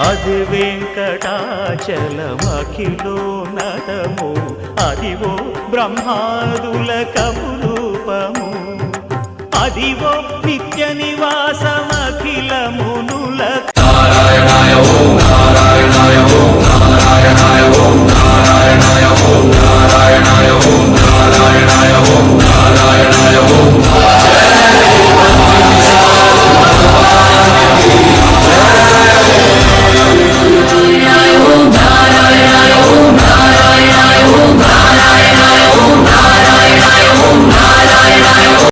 అది వెంకటాచలమఖిలో నటము. అదివో బ్రహ్మాదుల కపురూపము. అదివో నిత్య నివాసమఖిల